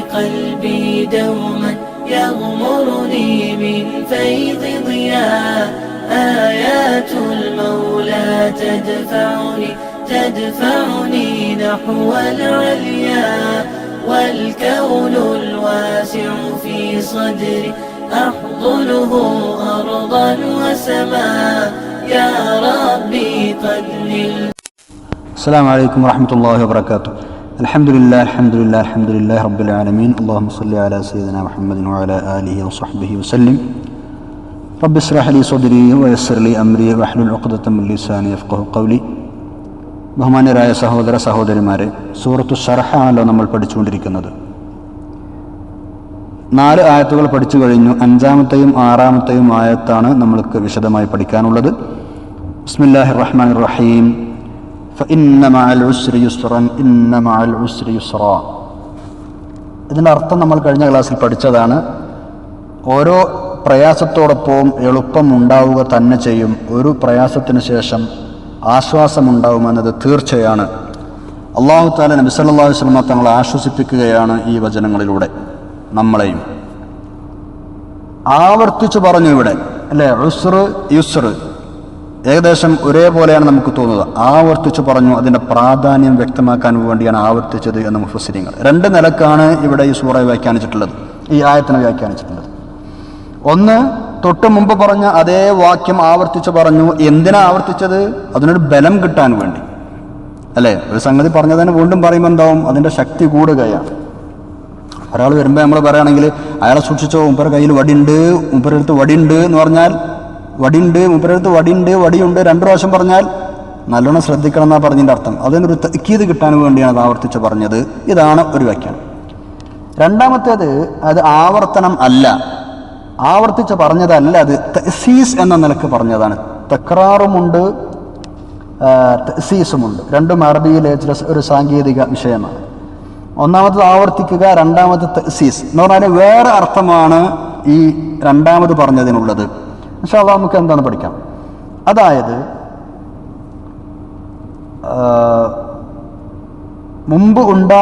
قلبي دوما يغمرني من فيض ضياء. آيات المولى تدفعني تدفعني نحو العليا. والكون الواسع في صدري أحضنه أرضا وسماء. يا ربي قد السلام عليكم ورحمة الله وبركاته. الحمد لله الحمد لله الحمد لله رب العالمين اللهم صل على سيدنا محمد وعلى آله وصحبه وسلم رب اشرح لي صدري ويسر لي أمري واحلل عقدة من لساني يفقه قولي ബഹുമാന്യരായ സഹോദര സഹോദരിമാരെ സൂറത്തു ഷർഹാണല്ലോ നമ്മൾ പഠിച്ചുകൊണ്ടിരിക്കുന്നത് നാല് ആയത്തുകൾ പഠിച്ചു കഴിഞ്ഞു അഞ്ചാമത്തെയും ആറാമത്തെയും ആയത്താണ് നമ്മൾക്ക് വിശദമായി പഠിക്കാനുള്ളത് ബിസ്മില്ലാഹി റഹ്മാൻ റഹീം ഇതിന്റെ അർത്ഥം നമ്മൾ കഴിഞ്ഞ ക്ലാസ്സിൽ പഠിച്ചതാണ്. ഓരോ പ്രയാസത്തോടൊപ്പവും എളുപ്പം ഉണ്ടാവുക തന്നെ ചെയ്യും. ഒരു പ്രയാസത്തിന് ശേഷം ആശ്വാസമുണ്ടാവുമെന്നത് തീർച്ചയാണ്. അള്ളാഹു താല നബി വസ്ലമ തങ്ങളെ ആശ്വസിപ്പിക്കുകയാണ് ഈ വചനങ്ങളിലൂടെ നമ്മളെയും. ആവർത്തിച്ചു പറഞ്ഞു ഇവിടെ അല്ലേ? റുസ്റ് യുസ്ർ ഏകദേശം ഒരേപോലെയാണ് നമുക്ക് തോന്നുന്നത്. ആവർത്തിച്ചു പറഞ്ഞു അതിന്റെ പ്രാധാന്യം വ്യക്തമാക്കാൻ വേണ്ടിയാണ് ആവർത്തിച്ചത് എന്ന് മുഫസ്സിരിങ്ങൾ. രണ്ട് നിലക്കാണ് ഇവിടെ ഈ സൂറ വ്യാഖ്യാനിച്ചിട്ടുള്ളത്. ഈ ആയത്തിനെ വ്യാഖ്യാനിച്ചിട്ടുള്ളത്. ഒന്ന് തൊട്ട് മുമ്പ് പറഞ്ഞ അതേ വാക്യം ആവർത്തിച്ച് പറഞ്ഞു. എന്തിനാ ആവർത്തിച്ചത്? അതിനൊരു ബലം കിട്ടാൻ വേണ്ടി. അല്ലേ? ഒരു സംഗതി പറഞ്ഞതിന് വീണ്ടും പറയുമ്പോൾ എന്താവും? അതിന്റെ ശക്തി കൂടുകയാണ്. ഒരാൾ വരുമ്പോൾ നമ്മൾ പറയുകയാണെങ്കിൽ അയാളെ സൂക്ഷിച്ചോ ഉപ്പര കയ്യിൽ വടിയുണ്ട് ഉപ്പരടുത്ത് വടിയുണ്ട് എന്ന് പറഞ്ഞാൽ വടിയുണ്ട് മുപ്പരടുത്ത് വടിയുണ്ട് വടിയുണ്ട്. രണ്ട് പ്രാവശ്യം പറഞ്ഞാൽ നല്ലോണം ശ്രദ്ധിക്കണം എന്നാണ് പറഞ്ഞതിന്റെ അർത്ഥം. അതിനൊരു തക്കീത് കിട്ടാൻ വേണ്ടിയാണ് അത് ആവർത്തിച്ച് പറഞ്ഞത്. ഇതാണ് ഒരു വ്യാഖ്യാനം. രണ്ടാമത്തേത് അത് ആവർത്തനം അല്ല. ആവർത്തിച്ച് പറഞ്ഞതല്ല അത് തസീസ് എന്ന നിലയ്ക്ക് പറഞ്ഞതാണ്. തക്രാറുമുണ്ട് തസീസുമുണ്ട് രണ്ടും അറബിയിലെ ഒരു സാങ്കേതിക വിഷയമാണ്. ഒന്നാമത് ആവർത്തിക്കുക രണ്ടാമത് തസീസ് എന്ന് പറഞ്ഞാൽ വേറെ അർത്ഥമാണ് ഈ രണ്ടാമത് പറഞ്ഞതിനുള്ളത്. അത് നമുക്ക് എന്താണ് പഠിക്കാം? അതായത് മുമ്പ് ഉണ്ടാ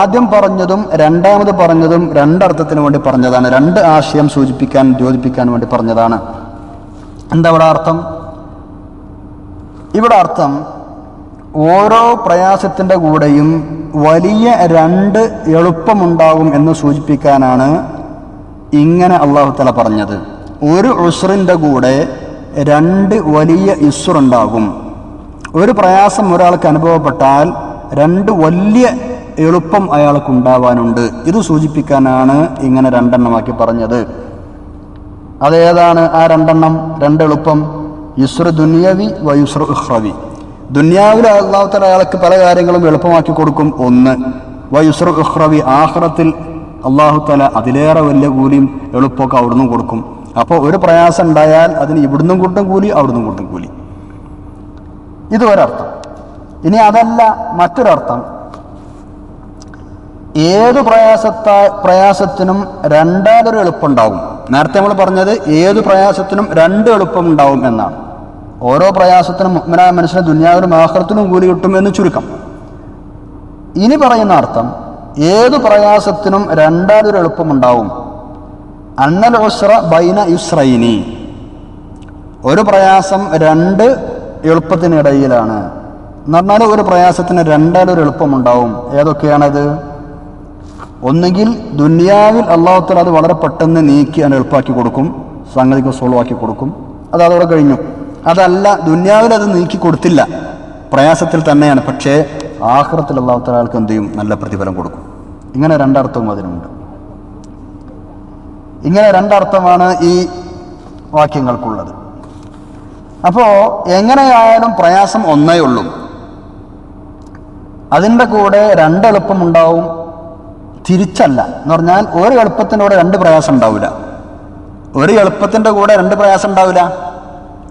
ആദ്യം പറഞ്ഞതും രണ്ടാമത് പറഞ്ഞതും രണ്ടർത്ഥത്തിന് വേണ്ടി പറഞ്ഞതാണ്. രണ്ട് ആശയം സൂചിപ്പിക്കാൻ യോജിപ്പിക്കാൻ വേണ്ടി പറഞ്ഞതാണ്. എന്താ ഇവിടെ അർത്ഥം? ഇവിടെ അർത്ഥം ഓരോ പ്രയാസത്തിന്റെ കൂടെയും വലിയ രണ്ട് എളുപ്പമുണ്ടാകും എന്ന് സൂചിപ്പിക്കാനാണ് ഇങ്ങനെ അള്ളാഹുത്തല തല പറഞ്ഞത്. ഒരു ഉസ്റിന്റെ കൂടെ രണ്ട് വലിയ ഇസ്റുണ്ടാകും ഒരു പ്രയാസം ഒരാൾക്ക് അനുഭവപ്പെട്ടാൽ രണ്ട് വലിയ എളുപ്പം അയാൾക്ക് ഉണ്ടാവാനുണ്ട് ഇത് സൂചിപ്പിക്കാനാണ് ഇങ്ങനെ രണ്ടെണ്ണമാക്കി പറഞ്ഞത്. അതേതാണ് ആ രണ്ടെണ്ണം രണ്ട് എളുപ്പം യുസ്ര ദുനിയവി വ ഇഹ്റവി ദുന്യാവിൽ അള്ളാഹുത്തല അയാൾക്ക് പല കാര്യങ്ങളും എളുപ്പമാക്കി കൊടുക്കും. ഒന്ന് വയുസ്രു ഇഹ്റവി ആഹ്റത്തിൽ അള്ളാഹുത്തല അതിലേറെ വലിയ കൂലിയും എളുപ്പമൊക്കെ അവിടുന്ന് കൊടുക്കും. അപ്പോൾ ഒരു പ്രയാസം ഉണ്ടായാൽ അതിന് ഇവിടുന്നും കൂട്ടും കൂലി അവിടുന്നും കൂട്ടും കൂലി. ഇത് ഒരർത്ഥം ഇനി അതല്ല മറ്റൊരർത്ഥം. ഏത് പ്രയാസത്താ പ്രയാസത്തിനും രണ്ടാമതൊരു എളുപ്പമുണ്ടാവും. നേരത്തെ നമ്മൾ പറഞ്ഞത് ഏത് പ്രയാസത്തിനും രണ്ട് എളുപ്പം ഉണ്ടാവും എന്നാണ്. ഓരോ പ്രയാസത്തിനും മുഗ്മനായ മനുഷ്യന് ദുന്യാവിനും ആഹ്റത്തിനും കൂലി കിട്ടുമെന്ന് ചുരുക്കം. ഇനി പറയുന്ന അർത്ഥം ഏത് പ്രയാസത്തിനും രണ്ടാമതൊരു എളുപ്പമുണ്ടാവും. അന്നൽ ഉസ്ര ബൈന യുസ്രൈനി. ഒരു പ്രയാസം രണ്ട് എളുപ്പത്തിനിടയിലാണ്. എന്ന് പറഞ്ഞാൽ ഒരു പ്രയാസത്തിന് രണ്ടാലൊരു എളുപ്പമുണ്ടാവും. ഏതൊക്കെയാണത്? ഒന്നുകിൽ ദുനിയാവിൽ അള്ളാഹുത്തല അത് വളരെ പെട്ടെന്ന് നീക്കി അത് എളുപ്പാക്കി കൊടുക്കും. സംഗതിക്ക് സോൾവാക്കി കൊടുക്കും. അത് അതോടെ കഴിഞ്ഞു. അതല്ല ദുന്യാവിൽ അത് നീക്കി കൊടുത്തില്ല. പ്രയാസത്തിൽ തന്നെയാണ്. പക്ഷേ ആഹ്റത്തിൽ അള്ളാഹുത്തലാൾക്ക് എന്ത് ചെയ്യും? നല്ല പ്രതിഫലം കൊടുക്കും. ഇങ്ങനെ രണ്ടർത്ഥവും അതിനുണ്ട്. ഇങ്ങനെ രണ്ടർത്ഥമാണ് ഈ വാക്യങ്ങൾക്കുള്ളത്. അപ്പോൾ എങ്ങനെയായാലും പ്രയാസം ഒന്നേ ഉള്ളൂ. അതിന്റെ കൂടെ രണ്ട് എളുപ്പമുണ്ടാവും. തിരിച്ചല്ല. എന്ന് പറഞ്ഞാൽ ഒരു എളുപ്പത്തിന്റെ കൂടെ രണ്ട് പ്രയാസം ഉണ്ടാവില്ല. ഒരു എളുപ്പത്തിന്റെ കൂടെ രണ്ട് പ്രയാസം ഉണ്ടാവില്ല.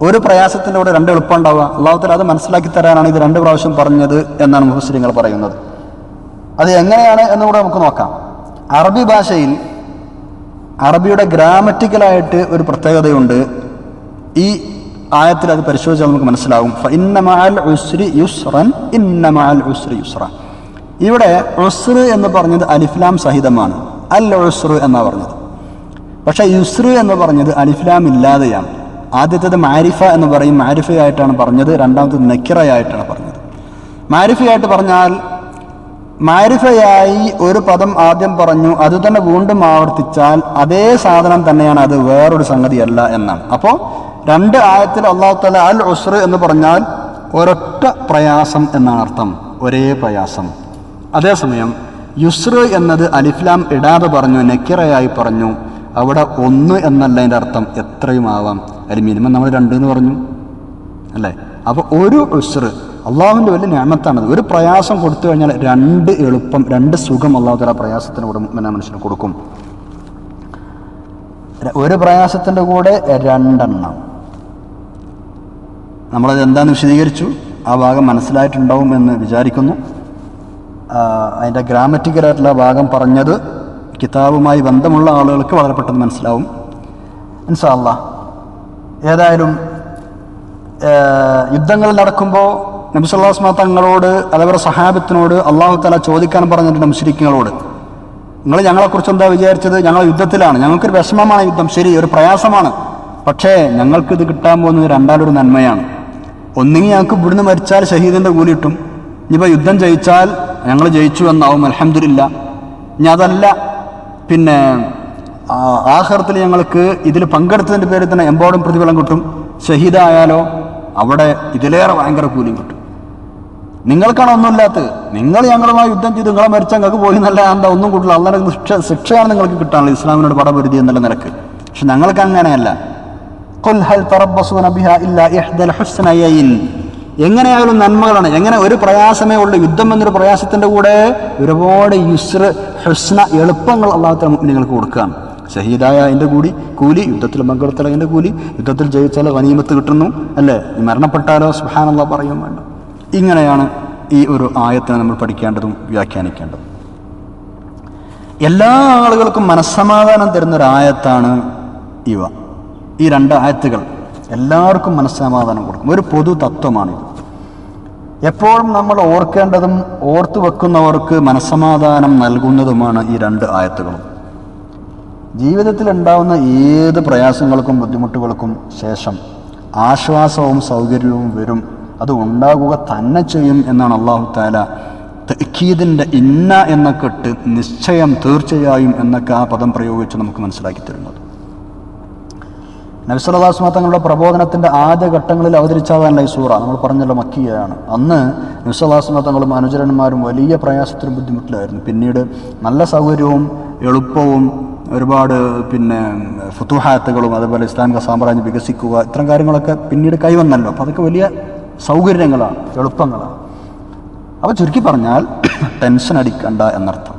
ഒരു പ്രയാസത്തിന്റെ കൂടെ രണ്ട് എളുപ്പം ഉണ്ടാവുക. അള്ളാഹുത്തിൽ അത് മനസ്സിലാക്കി തരാനാണ് ഇത് രണ്ട് പ്രാവശ്യം പറഞ്ഞത് എന്നാണ് മുഹസ്ലിങ്ങൾ പറയുന്നത്. അത് എങ്ങനെയാണ് എന്നുകൂടെ നമുക്ക് നോക്കാം. അറബി ഭാഷയിൽ അറബിയുടെ ഗ്രാമറ്റിക്കലായിട്ട് ഒരു പ്രത്യേകതയുണ്ട്. ഈ ആയത്തിൽ അത് പരിശോധിച്ചാൽ നമുക്ക് മനസ്സിലാവും. ഇന്നമാൽ ഉസ്രി യുസ്റൻ ഇന്ന മഅൽ ഉസ്രി യുസ്റ. ഇവിടെ ഉസ്ർ എന്ന് പറഞ്ഞത് അലിഫ്ലാം സഹിതമാണ്. അൽ ഉസ്ർ എന്നാ പറഞ്ഞത്. പക്ഷേ യുസ്ർ എന്ന് പറഞ്ഞത് അലിഫ്ലാം ഇല്ലാതെയാണ്. ആദ്യത്തേത് മാരിഫ എന്ന് പറയും. മാരിഫയായിട്ടാണ് പറഞ്ഞത്. രണ്ടാമത്തേത് നക്കിറയായിട്ടാണ് പറഞ്ഞത്. മാരിഫയായിട്ട് പറഞ്ഞാൽ മാരിഫയായി ഒരു പദം ആദ്യം പറഞ്ഞു അത് തന്നെ വീണ്ടും ആവർത്തിച്ചാൽ അതേ സാധനം തന്നെയാണ് അത് വേറൊരു സംഗതിയല്ല എന്നാണ്. അപ്പോൾ രണ്ട് ആയത്തിൽ അള്ളാഹു തല അൽ ഉസ്ർ എന്ന് പറഞ്ഞാൽ ഒരൊറ്റ പ്രയാസം എന്നാണ് അർത്ഥം. ഒരേ പ്രയാസം. അതേസമയം യുസ്ർ എന്നത് അലിഫ്ലാം ഇടാതെ പറഞ്ഞു നെക്കിറയായി പറഞ്ഞു. അവിടെ ഒന്ന് എന്നല്ല അതിന്റെ അർത്ഥം എത്രയും ആവാം. അതിൽ മിനിമം നമ്മൾ രണ്ട് എന്ന് പറഞ്ഞു. അല്ലേ? അപ്പോൾ ഒരു ഉസ്ർ അള്ളാഹുവിന്റെ വലിയ ഞാമത്താണത് ഒരു പ്രയാസം കൊടുത്തു കഴിഞ്ഞാൽ രണ്ട് എളുപ്പം രണ്ട് സുഖം അള്ളാഹു തല പ്രയാസത്തിന് കൂടെ മനുഷ്യന് കൊടുക്കും. ഒരു പ്രയാസത്തിന്റെ കൂടെ രണ്ടെണ്ണം. നമ്മളത് എന്താണെന്ന് വിശദീകരിച്ചു? ആ ഭാഗം മനസ്സിലായിട്ടുണ്ടാവും എന്ന് വിചാരിക്കുന്നു. അതിന്റെ ഗ്രാമറ്റിക്കലായിട്ടുള്ള ഭാഗം പറഞ്ഞത് കിതാബുമായി ബന്ധമുള്ള ആളുകൾക്ക് വളരെ പെട്ടെന്ന് മനസ്സിലാവും. ഇൻഷാല്ല ഏതായാലും യുദ്ധങ്ങൾ നടക്കുമ്പോൾ നബിസുല്ലാസ്മ തങ്ങളോട് അതേപോലെ സഹാബത്തിനോട് അള്ളാഹു തല ചോദിക്കാൻ പറഞ്ഞിട്ടുണ്ട് മുസ്ലിക്കുകളോട് നിങ്ങൾ ഞങ്ങളെക്കുറിച്ച് എന്താ വിചാരിച്ചത്? ഞങ്ങൾ യുദ്ധത്തിലാണ്. ഞങ്ങൾക്കൊരു വിഷമമാണ് യുദ്ധം. ശരി ഒരു പ്രയാസമാണ്. പക്ഷേ ഞങ്ങൾക്ക് ഇത് കിട്ടാൻ പോകുന്നത് രണ്ടാലൊരു നന്മയാണ്. ഒന്നുകിൽ ഞങ്ങൾക്ക് ഇവിടുന്ന് മരിച്ചാൽ ഷഹീദിന്റെ കൂലി കിട്ടും. ഇനിയിപ്പോൾ യുദ്ധം ജയിച്ചാൽ ഞങ്ങൾ ജയിച്ചു എന്നാവും. അലഹമില്ല ഇനി അതല്ല. പിന്നെ ആഹാരത്തിൽ ഞങ്ങൾക്ക് ഇതിൽ പങ്കെടുത്തതിന്റെ പേരിൽ തന്നെ എമ്പോടും പ്രതിഫലം കിട്ടും. ഷഹീദായാലോ അവിടെ ഇതിലേറെ ഭയങ്കര കൂലിയും കിട്ടും. നിങ്ങൾക്കാണ് ഒന്നുമില്ലാത്തത്? നിങ്ങൾ ഞങ്ങളുമായി യുദ്ധം ചെയ്ത് നിങ്ങളെ മരിച്ച നിങ്ങൾക്ക് പോയി നല്ല എന്താ ഒന്നും കൂട്ടില്ല. അള്ളാഹ് ശിക്ഷ ശിക്ഷയാണ് നിങ്ങൾക്ക് കിട്ടാനുള്ളത്. ഇസ്ലാമിനോട് പടപരിധി എന്നുള്ള നിരക്ക്. പക്ഷെ ഞങ്ങൾക്ക് അങ്ങനെയല്ല. എങ്ങനെയായാലും നന്മകളാണ്. എങ്ങനെ ഒരു പ്രയാസമേ ഉള്ളൂ. യുദ്ധം എന്നൊരു പ്രയാസത്തിന്റെ കൂടെ ഒരുപാട് യുസ്ര ഹുസ്ന എളുപ്പങ്ങൾ അള്ളാഹത്തെ നിങ്ങൾക്ക് കൊടുക്കുകയാണ്. ഷഹീദായ അതിന്റെ കൂടി കൂലി യുദ്ധത്തിൽ പങ്കെടുത്താൽ അതിന്റെ കൂലി യുദ്ധത്തിൽ ജയിച്ചാൽ വനീമത്ത് കിട്ടുന്നു അല്ലേ? മരണപ്പെട്ടാലോ? സുഹാനുള്ള പറയും വേണ്ട. ഇങ്ങനെയാണ് ഈ ഒരു ആയത്തിനെ നമ്മൾ പഠിക്കേണ്ടതും വ്യാഖ്യാനിക്കേണ്ടതും. എല്ലാ ആളുകൾക്കും മനസ്സമാധാനം തരുന്ന ഒരു ആയത്താണ് ഇവ. ഈ രണ്ട് ആയത്തുകൾ എല്ലാവർക്കും മനസ്സമാധാനം കൊടുക്കും. ഒരു പൊതു തത്വമാണിത് എപ്പോഴും നമ്മൾ ഓർക്കേണ്ടതും ഓർത്തു വെക്കുന്നവർക്ക് മനസ്സമാധാനം നൽകുന്നതുമാണ് ഈ രണ്ട് ആയത്തുകളും. ജീവിതത്തിൽ ഉണ്ടാവുന്ന ഏത് പ്രയാസങ്ങൾക്കും ബുദ്ധിമുട്ടുകൾക്കും ശേഷം ആശ്വാസവും സൗകര്യവും വരും അത് ഉണ്ടാകുക തന്നെ ചെയ്യും എന്നാണ് അള്ളാഹു താല തക്കീദിന്റെ ഇന്ന എന്ന കെട്ട് നിശ്ചയം തീർച്ചയായും എന്നൊക്കെ ആ പദം പ്രയോഗിച്ച് നമുക്ക് മനസ്സിലാക്കി തരുന്നത്. നബിസ്വലാസ്മ തങ്ങളുടെ പ്രബോധനത്തിന്റെ ആദ്യ ഘട്ടങ്ങളിൽ അവതരിച്ചതല്ല ഈ സൂറ. നമ്മൾ പറഞ്ഞല്ലോ മക്കിയാണ് അന്ന് നബിസ്വലാസ്മ തങ്ങളും അനുചരന്മാരും വലിയ പ്രയാസത്തിലും ബുദ്ധിമുട്ടിലായിരുന്നു. പിന്നീട് നല്ല സൗകര്യവും എളുപ്പവും ഒരുപാട് പിന്നെ ഫുത്തുഹാത്തുകളും അതുപോലെ ഇസ്ലാമിക സാമ്രാജ്യം വികസിക്കുക ഇത്തരം കാര്യങ്ങളൊക്കെ പിന്നീട് കൈവന്നല്ലോ. അപ്പോൾ അതൊക്കെ വലിയ സൗകര്യങ്ങളാണ് എളുപ്പങ്ങളാണ്. അപ്പോൾ ചുരുക്കി പറഞ്ഞാൽ ടെൻഷൻ അടിക്കണ്ട എന്നർത്ഥം.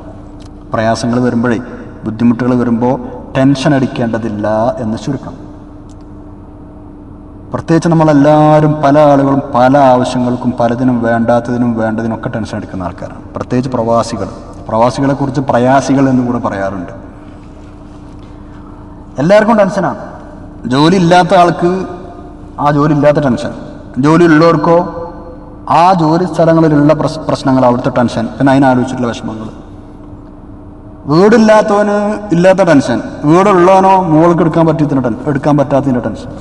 പ്രയാസങ്ങൾ വരുമ്പോഴേ ബുദ്ധിമുട്ടുകൾ വരുമ്പോൾ ടെൻഷൻ അടിക്കേണ്ടതില്ല എന്ന് ചുരുക്കം. പ്രത്യേകിച്ച് നമ്മളെല്ലാവരും പല ആളുകളും പല ആവശ്യങ്ങൾക്കും പലതിനും വേണ്ടാത്തതിനും വേണ്ടതിനൊക്കെ ടെൻഷൻ അടിക്കുന്ന ആൾക്കാരാണ്. പ്രത്യേകിച്ച് പ്രവാസികൾ. പ്രവാസികളെ കുറിച്ച് പ്രയാസികൾ എന്ന് കൂടെ പറയാറുണ്ട്. എല്ലാവർക്കും ടെൻഷനാണ് ജോലി ഇല്ലാത്ത ആൾക്ക് ആ ജോലി ഇല്ലാത്ത ടെൻഷൻ ജോലി ഉള്ളവർക്കോ ആ ജോലി സ്ഥലങ്ങളിലുള്ള പ്രശ് പ്രശ്നങ്ങൾ അവിടുത്തെ ടെൻഷൻ പിന്നെ അതിനാലോചിച്ചിട്ടുള്ള വിഷമങ്ങൾ. വീടില്ലാത്തവന് ഇല്ലാത്ത ടെൻഷൻ വീടുള്ളവനോ മുകൾക്ക് എടുക്കാൻ പറ്റിയതിന്റെ ടെൻഷൻ എടുക്കാൻ പറ്റാത്തതിന്റെ ടെൻഷൻ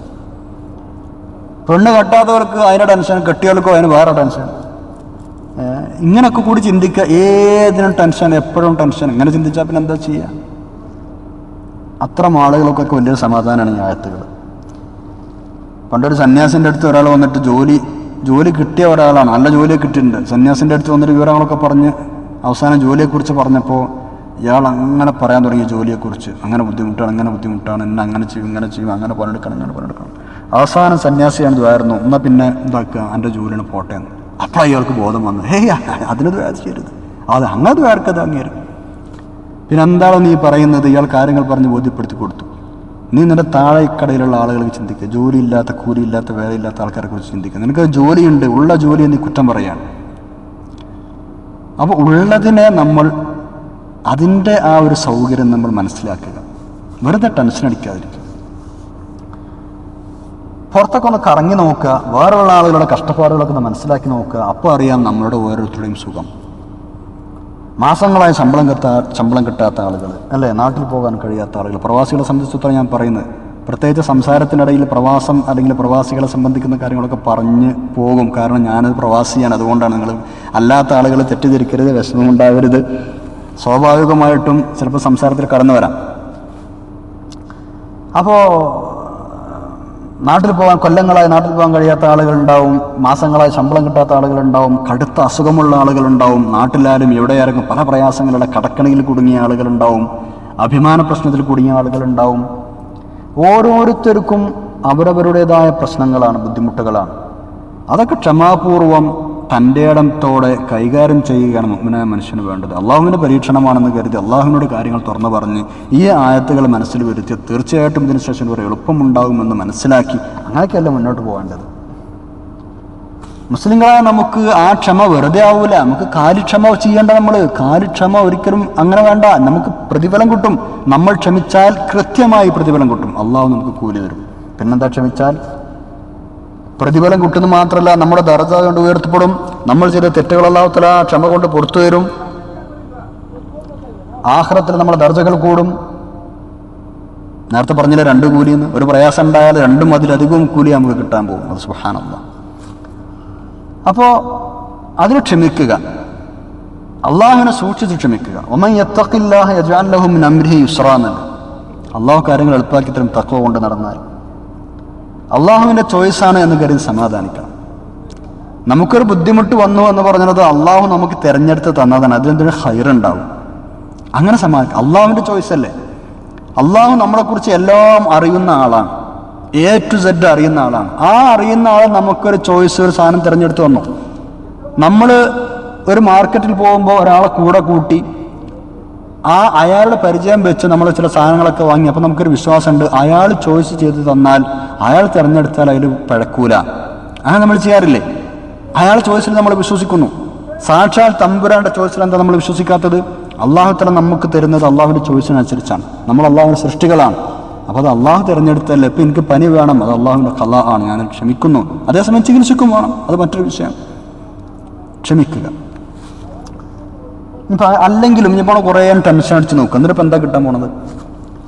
പെണ്ണ് കെട്ടാത്തവർക്ക് അതിന്റെ ടെൻഷൻ കെട്ടിയവർക്കോ അതിന് വേറെ ടെൻഷൻ ഇങ്ങനെയൊക്കെ കൂടി ചിന്തിക്കുക ഏതിനും ടെൻഷൻ എപ്പോഴും ടെൻഷൻ ഇങ്ങനെ ചിന്തിച്ചാൽ പിന്നെ എന്താ ചെയ്യുക അത്തരം വലിയൊരു സമാധാനമാണ് ഈ ആയത്തുകൾ പണ്ടൊരു സന്യാസിന്റെ അടുത്ത് ഒരാൾ വന്നിട്ട് ജോലി ജോലി കിട്ടിയ ഒരാളാണ്. നല്ല ജോലി കിട്ടിയിട്ടുണ്ട്. സന്യാസിന്റെ അടുത്ത് വന്നിട്ട് വിവരങ്ങളൊക്കെ പറഞ്ഞ് അവസാനം ജോലിയെക്കുറിച്ച് പറഞ്ഞപ്പോൾ ഇയാൾ അങ്ങനെ പറയാൻ തുടങ്ങി ജോലിയെക്കുറിച്ച്. അങ്ങനെ ബുദ്ധിമുട്ടാണ് അങ്ങനെ ബുദ്ധിമുട്ടാണ് എന്നെ അങ്ങനെ ചെയ്യും ഇങ്ങനെ ചെയ്യും അങ്ങനെ പണിയെടുക്കണം ഇങ്ങനെ പണിയെടുക്കണം. അവസാനം സന്യാസിയാണ് ഇതായിരുന്നു. എന്നാൽ പിന്നെ എന്താക്കുക എന്റെ ജോലിയാണ് പോട്ടെ എന്ന്. അപ്പോൾ അയാൾക്ക് ബോധം വന്നു ഹേയ് വേറെ ചെയ്യരുത് അത് അങ്ങനെ വേർക്കത് അങ്ങേരും. പിന്നെ എന്താണ് നീ പറയുന്നത്? ഇയാൾ കാര്യങ്ങൾ പറഞ്ഞ് ബോധ്യപ്പെടുത്തി കൊടുത്തു. നീ നിന്റെ താഴെക്കടയിലുള്ള ആളുകൾക്ക് ചിന്തിക്കുക ജോലിയില്ലാത്ത കൂലിയില്ലാത്ത വേലയില്ലാത്ത ആൾക്കാരെ കുറിച്ച് ചിന്തിക്കുക നിനക്ക് ജോലിയുണ്ട് ഉള്ള ജോലി നീ കുറ്റം പറയാണ്. അപ്പോൾ ഉള്ളതിനെ നമ്മൾ അതിന്റെ ആ ഒരു സൗകര്യം നമ്മൾ മനസ്സിലാക്കുക. വെറുതെ ടെൻഷൻ അടിക്കാതിരിക്കുക. പുറത്തൊക്കെ ഒന്ന് കറങ്ങി നോക്കുക വേറെയുള്ള ആളുകളുടെ കഷ്ടപ്പാടുകളൊക്കെ ഒന്ന് മനസ്സിലാക്കി നോക്കുക അപ്പോൾ അറിയാം നമ്മളുടെ ഓരോരുത്തരുടെയും സുഖം. മാസങ്ങളായി ശമ്പളം കിട്ടാ ശമ്പളം കിട്ടാത്ത ആളുകൾ അല്ലേ? നാട്ടിൽ പോകാൻ കഴിയാത്ത ആളുകൾ പ്രവാസികളെ സംബന്ധിച്ചിടത്തോളം ഞാൻ പറയുന്നത് പ്രത്യേകിച്ച് സംസാരത്തിനിടയിൽ പ്രവാസം അല്ലെങ്കിൽ പ്രവാസികളെ സംബന്ധിക്കുന്ന കാര്യങ്ങളൊക്കെ പറഞ്ഞ് പോകും. കാരണം ഞാനത് പ്രവാസിയാണ് അതുകൊണ്ടാണ് നിങ്ങൾ അല്ലാത്ത ആളുകൾ തെറ്റിദ്ധരിക്കരുത് വിഷമമുണ്ടാവരുത് സ്വാഭാവികമായിട്ടും ചിലപ്പോൾ സംസാരത്തിൽ കടന്നു വരാം. അപ്പോൾ നാട്ടിൽ പോകാൻ കൊല്ലങ്ങളായി നാട്ടിൽ പോകാൻ കഴിയാത്ത ആളുകളുണ്ടാവും മാസങ്ങളായി ശമ്പളം കിട്ടാത്ത ആളുകളുണ്ടാവും കടുത്ത അസുഖമുള്ള ആളുകളുണ്ടാവും നാട്ടിലാരും എവിടെയാരെങ്കിലും പല പ്രയാസങ്ങളുടെ കടക്കണിയിൽ കുടുങ്ങിയ ആളുകളുണ്ടാവും അഭിമാന പ്രശ്നത്തിൽ കുടുങ്ങിയ ആളുകളുണ്ടാവും. ഓരോരുത്തർക്കും അവരവരുടേതായ പ്രശ്നങ്ങളാണ് ബുദ്ധിമുട്ടുകളാണ്. അതൊക്കെ ക്ഷമാപൂർവം തന്റെ ഇടത്തോടെ കൈകാര്യം ചെയ്യുകയാണ് മുഗ്നായ മനുഷ്യന് വേണ്ടത്. അള്ളാഹുവിന്റെ പരീക്ഷണമാണെന്ന് കരുതി അള്ളാഹുവിനോട് കാര്യങ്ങൾ തുറന്നു പറഞ്ഞ് ഈ ആയത്തുകൾ മനസ്സിൽ വരുത്തി തീർച്ചയായിട്ടും ഇതിന് ശേഷം ഒരു എളുപ്പമുണ്ടാകുമെന്ന് മനസ്സിലാക്കി അങ്ങനെയൊക്കെയല്ല മുന്നോട്ട് പോകേണ്ടത്? മുസ്ലിങ്ങളായ നമുക്ക് ആ ക്ഷമ വെറുതെ ആവൂല. നമുക്ക് കാലിക്ഷമ ചെയ്യേണ്ട നമ്മൾ. കാലിക്ഷമ ഒരിക്കലും അങ്ങനെ വേണ്ട. നമുക്ക് പ്രതിഫലം കിട്ടും. നമ്മൾ ക്ഷമിച്ചാൽ കൃത്യമായി പ്രതിഫലം കിട്ടും. അള്ളാഹു നമുക്ക് കൂലി തരും. പിന്നെന്താ ക്ഷമിച്ചാൽ? പ്രതിഫലം കിട്ടുന്നു മാത്രമല്ല നമ്മുടെ ദർജ കൊണ്ട് ഉയർത്തപ്പെടും. നമ്മൾ ചെയ്ത തെറ്റുകളല്ലാത്തല ക്ഷമ കൊണ്ട് പുറത്തു തരും ആഹ്റത്തിൽ നമ്മുടെ ദർജകൾ കൂടും. നേരത്തെ പറഞ്ഞില്ല രണ്ട് കൂലിന്ന് ഒരു പ്രയാസം ഉണ്ടായാൽ രണ്ടും അതിലധികവും കൂലി നമുക്ക് കിട്ടാൻ പോകും. അത് സുഹാനല്ല അപ്പോൾ അതിന് ക്ഷമിക്കുക. അള്ളാഹുവിനെ സൂക്ഷിച്ച് ക്ഷമിക്കുക. ഒമൻ യജ്അൽ ലഹു എന്നല്ല അള്ളാഹു കാര്യങ്ങൾ എളുപ്പാക്കി തരും തക്വ കൊണ്ട് നടന്നാൽ. അള്ളാഹുവിന്റെ ചോയ്സാണ് എന്ന് കരുതി സമാധാനിക്കണം. നമുക്കൊരു ബുദ്ധിമുട്ട് വന്നു എന്ന് പറഞ്ഞത് അള്ളാഹു നമുക്ക് തിരഞ്ഞെടുത്ത് തന്നതാണ്. അതിനെന്തൊരു ഹൈറുണ്ടാവും അങ്ങനെ സമാധാനം അള്ളാഹുവിന്റെ ചോയ്സ് അല്ലേ? അള്ളാഹു നമ്മളെക്കുറിച്ച് എല്ലാം അറിയുന്ന ആളാണ്. എ ടു സെഡ് അറിയുന്ന ആളാണ്. ആ അറിയുന്ന ആൾ നമുക്കൊരു ചോയ്സ് ഒരു സാധനം തിരഞ്ഞെടുത്ത് വന്നു നമ്മൾ ഒരു മാർക്കറ്റിൽ പോകുമ്പോൾ ഒരാളെ കൂടെ കൂട്ടി ആ അയാളുടെ പരിചയം വെച്ച് നമ്മൾ ചില സാധനങ്ങളൊക്കെ വാങ്ങി അപ്പം നമുക്കൊരു വിശ്വാസമുണ്ട്. അയാൾ ചോയ്സ് ചെയ്ത് തന്നാൽ അയാൾ തിരഞ്ഞെടുത്താൽ അതിൽ പഴക്കൂല. അങ്ങനെ നമ്മൾ ചെയ്യാറില്ലേ? അയാൾ ചോയ്സിൽ നമ്മൾ വിശ്വസിക്കുന്നു. സാക്ഷാൽ തമ്പുരാന്റെ ചോയ്സിൽ എന്താ നമ്മൾ വിശ്വസിക്കാത്തത്? അള്ളാഹു തല നമുക്ക് തരുന്നത് അള്ളാഹുവിന്റെ ചോയ്സിനനുസരിച്ചാണ് നമ്മൾ അള്ളാഹുവിന്റെ സൃഷ്ടികളാണ്. അപ്പോൾ അത് അള്ളാഹു തിരഞ്ഞെടുത്തല്ലേ? ഇപ്പം എനിക്ക് പനി വേണം അത് അള്ളാഹുവിന്റെ കല ആണ് ഞാൻ ക്ഷമിക്കുന്നു. അതേസമയം ചികിത്സിക്കും വേണം അത് മറ്റൊരു വിഷയം. ക്ഷമിക്കുക. ഇപ്പം അല്ലെങ്കിലും പോണ കുറേ ടെൻഷൻ അടിച്ച് നോക്കും. എന്നിട്ട് ഇപ്പം എന്താ കിട്ടാൻ പോണത്?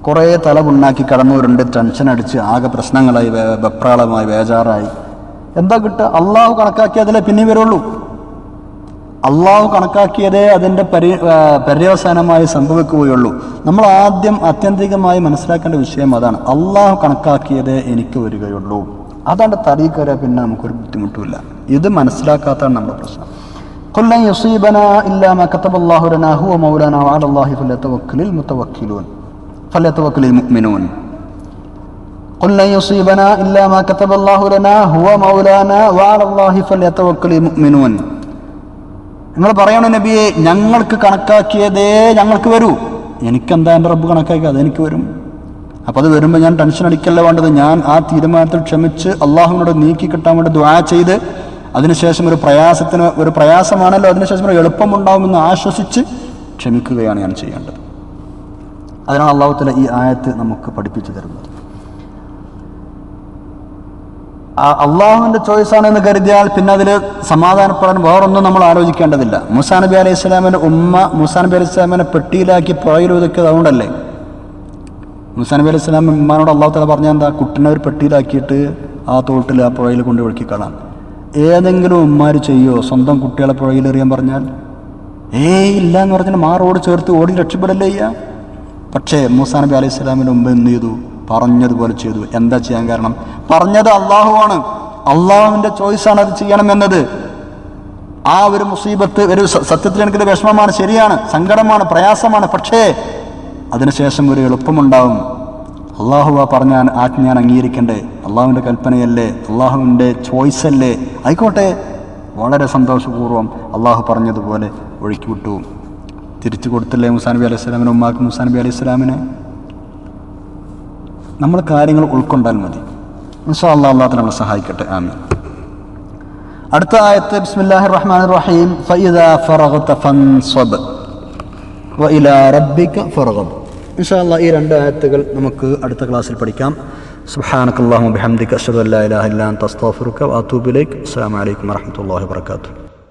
കുറേ തല പുണ്ണാക്കി കടന്നവരുണ്ട് ടെൻഷൻ അടിച്ച് ആകെ പ്രശ്നങ്ങളായി വെപ്രാളമായി വേജാറായി. എന്താ കിട്ടുക? അള്ളാഹു കണക്കാക്കിയതിലേ പിന്നെ വരുള്ളൂ. അള്ളാഹു കണക്കാക്കിയതേ അതിന്റെ പരി പര്യവസാനമായി സംഭവിക്കുകയുള്ളൂ. നമ്മൾ ആദ്യം ആത്യന്തികമായി മനസ്സിലാക്കേണ്ട വിഷയം അതാണ്. അള്ളാഹു കണക്കാക്കിയതേ എനിക്ക് വരികയുള്ളൂ. അതാണ്ട് തലയിൽ കയറിയാൽ പിന്നെ നമുക്കൊരു ബുദ്ധിമുട്ടുമില്ല. ഇത് മനസ്സിലാക്കാത്തതാണ് നമ്മുടെ പ്രശ്നം. قل لن يصيبنا إلا ما كتب الله لنا هو مولانا وعلى الله فليتوكل المتوكلون فليتوكل المؤمنون قل لن يصيبنا إلا ما كتب الله لنا هو مولانا وعلى الله فليتوكل المؤمنون നിങ്ങൾ പറയണ നബിയെ ഞങ്ങൾക്ക് കണക്കാക്കിയതേ ഞങ്ങൾക്ക് വരൂ എനിക്കെന്താ എൻ്റെ റബ്ബ് കണക്കാക്കി അതെനിക്ക് വരും അപ്പോൾ അത് വരുമ്പോൾ ഞാൻ ടെൻഷൻ അടിക്കല്ല വേണ്ടത് ഞാൻ ആ തീരുമാനത്തിൽ ക്ഷമിച്ച് അള്ളാഹുവിനോട് നീക്കി കിട്ടാൻ വേണ്ടി ദ്വാ ചെയ്ത് അതിനുശേഷം ഒരു പ്രയാസത്തിന് ഒരു പ്രയാസമാണല്ലോ അതിനുശേഷം ഒരു എളുപ്പമുണ്ടാവുമെന്ന് ആശ്വസിച്ച് ക്ഷമിക്കുകയാണ് ഞാൻ ചെയ്യേണ്ടത്. അതിനാണ് അള്ളാഹുത്തല ഈ ആയത്ത് നമുക്ക് പഠിപ്പിച്ചു തരുന്നത്. ആ അള്ളാഹുവിന്റെ ചോയ്സ് ആണെന്ന് കരുതിയാൽ പിന്നെ അതിൽ സമാധാനപ്പെടാൻ വേറൊന്നും നമ്മൾ ആലോചിക്കേണ്ടതില്ല. മുസാ നബി അലൈഹി സ്വലാമിന്റെ ഉമ്മ മുസാ നബി അലൈഹി സ്വലാമിനെ പെട്ടിയിലാക്കി പുഴയിൽ അതുകൊണ്ടല്ലേ? മുസാ നബി അലൈഹി ഇസ്ലാം ഉമ്മാനോട് അള്ളാഹു തല പറഞ്ഞാൽ എന്താ? കുട്ടിനെ ഒരു പെട്ടിയിലാക്കിയിട്ട് ആ തോട്ടിൽ ആ പുഴയിൽ കൊണ്ട് ഒഴുക്കിക്കളാൻ ഏതെങ്കിലും ഉമ്മാർ ചെയ്യോ സ്വന്തം കുട്ടികളെ പുഴയിലെറിയാൻ പറഞ്ഞാൽ? ഏയ് ഇല്ല എന്ന് പറഞ്ഞാൽ മാറോട് ചേർത്ത് ഓടി രക്ഷപ്പെടല്ലേ ചെയ്യുക പക്ഷേ മൂസാ നബി അലൈഹി സ്വലാമിന് മുമ്പ് എന്ത് ചെയ്തു? പറഞ്ഞതുപോലെ ചെയ്തു. എന്താ ചെയ്യാൻ കാരണം? പറഞ്ഞത് അള്ളാഹുവാണ് അള്ളാഹുവിന്റെ ചോയ്സാണ് അത് ചെയ്യണം എന്നത് ആ ഒരു മുസീബത്ത് ഒരു സത്യത്തിൽ എനിക്കൊരു വിഷമമാണ് ശരിയാണ് സങ്കടമാണ് പ്രയാസമാണ്. പക്ഷേ അതിനുശേഷം ഒരു എളുപ്പമുണ്ടാവും. അള്ളാഹു ആ പറഞ്ഞ ആജ്ഞ അംഗീകരിക്കണ്ടേ? അള്ളാഹുവിന്റെ കൽപ്പനയല്ലേ? അള്ളാഹുവിന്റെ ചോയ്സ് അല്ലേ ആയിക്കോട്ടെ. വളരെ സന്തോഷപൂർവം അള്ളാഹു പറഞ്ഞതുപോലെ ഒഴുക്കി വിട്ടു. തിരിച്ചു കൊടുത്തില്ലേ മുസാ നബി അലൈഹി സ്വലാമിന് ഉമ്മാക്ക് മുസാ നബി അലൈഹി നമ്മൾ കാര്യങ്ങൾ ഉൾക്കൊണ്ടാൽ മതി. ഇൻഷാ അള്ളാഹ് അള്ളാഹ് നമ്മളെ സഹായിക്കട്ടെ. ആമീൻ. അടുത്ത ആയത്ത് ബിസ്മില്ലാഹി റഹ്മാൻ റഹീം ഫഇദാ ഫറഗത ഫൻസബ് വഇലാ റബ്ബിക ഫർഗബ് ഇൻഷാ അള്ളാഹ് ഈ രണ്ട് ആയത്തുകൾ നമുക്ക് അടുത്ത ക്ലാസ്സിൽ പഠിക്കാം. സുബ്ഹാനകല്ലാഹു ബിഹംദിക അഷദ് അല്ലാ ഇലാഹ ഇല്ലാ അൻത അസ്സാം വലൈക്കും വറഹ്മത്തുള്ളാഹി വബറകാതുഹു